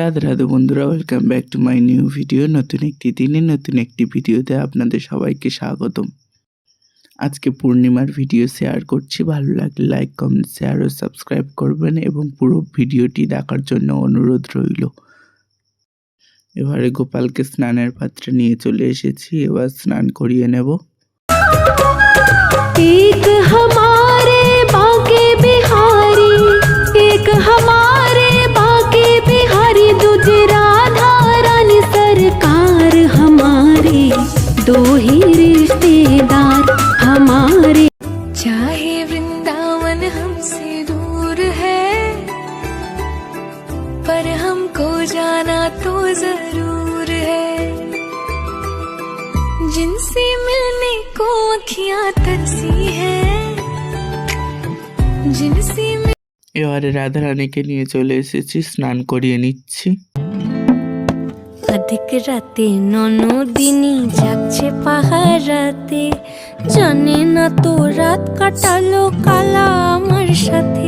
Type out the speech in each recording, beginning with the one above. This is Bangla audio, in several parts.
রাধে রাধে বন্ধুরা welcome back to my new video নতুন একটি দিনে নতুন একটি ভিডিওতে আপনাদের সবাইকে স্বাগতম। আজকে পূর্ণিমার ভিডিও শেয়ার করছি। ভালো লাগলে লাইক কমেন্ট শেয়ার ও সাবস্ক্রাইব করবেন এবং পুরো ভিডিওটি দেখার জন্য অনুরোধ রইল। এবারে গোপালকে স্নানের পাত্রে নিয়ে চলে এসেছি। এবার স্নান করিয়ে নেব। जाना तो जरूर है जिनसे मिलने को अखियां तरसी है जिनसे मिल- এবারে রাধারানীকে নিয়ে চলে এসেছি স্নান করিয়ে নিচ্ছি অধিক রাতে ননদিনী যাচ্ছে পাহারাতে জানে না তো রাত কাটালো কালা আমার সাথে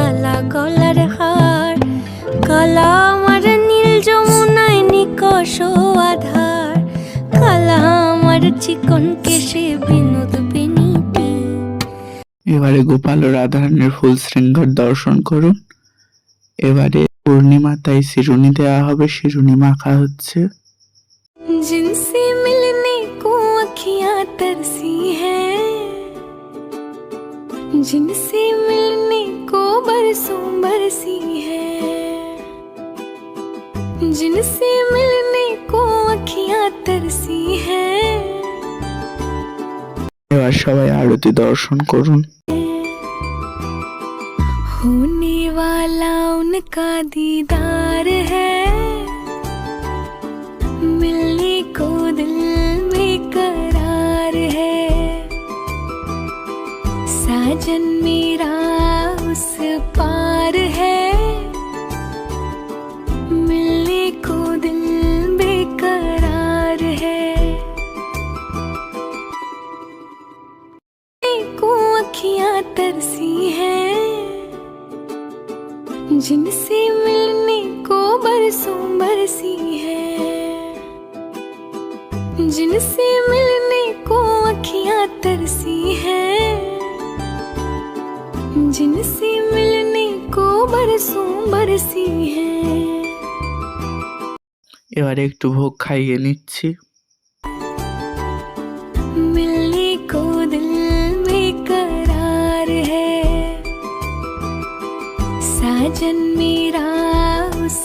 আমার চিকন কেশে বিনোদ বেনিটি এবারে গোপাল ও রাধারানীর ফুল শৃঙ্গার দর্শন করুন এবারে পূর্ণিমা তাই শিরুনি দেওয়া হবে শিরুনি মাখা হচ্ছে जिनसे मिलने को अखियां तरसी हैं जिनसे मिलने को बरसों बरसी है जिनसे मिलने को अखियां तरसी हैं এবার সবাই আরতি দর্শন করুন होने वाला उनका दीदार है मिलने को दिल में करार है साजन मेरा उस पार है जिनसे मिलने को बरसों बरसी है जिनसे मिलने को अखियां तरसी हैं जिनसे मिलने को बरसों बरसी है এবারে একটু ভোগ খাইয়ে নিচ্ছি साजन मेरा उस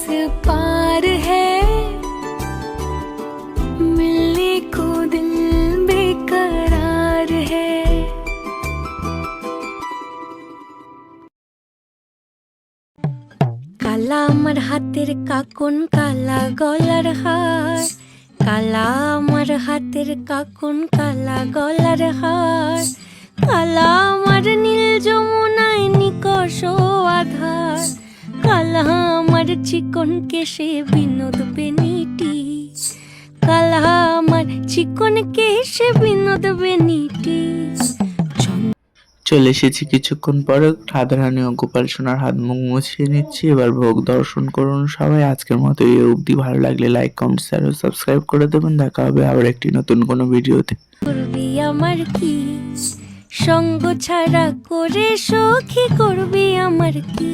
पार है मिलने को दिल बेकरार है কালা আমার হাতের কাকন কালা গলার হার কালা আমার হাতের কাকন কালা গলার হার চিকন কেশে বিনোদ বেনিটি? কালা আমার চিকন কেশে বিনোদ বেনিটি? চলে এসেছি কিছুক্ষণ পরে। রাধারানী ও গোপাল সোনার হাত মুখ মুছিয়ে নিচ্ছি। এবার ভোগ দর্শন করুন সবাই। আজকের মতো এই অবধি। ভালো লাগলে লাইক কমেন্ট শেয়ার ও সাবস্ক্রাইব করে দেবেন। দেখা হবে আবার একটি নতুন কোনো ভিডিওতে। করবি আমার কি? সঙ্গ ছাড়া করে সখী করবি আমার কি?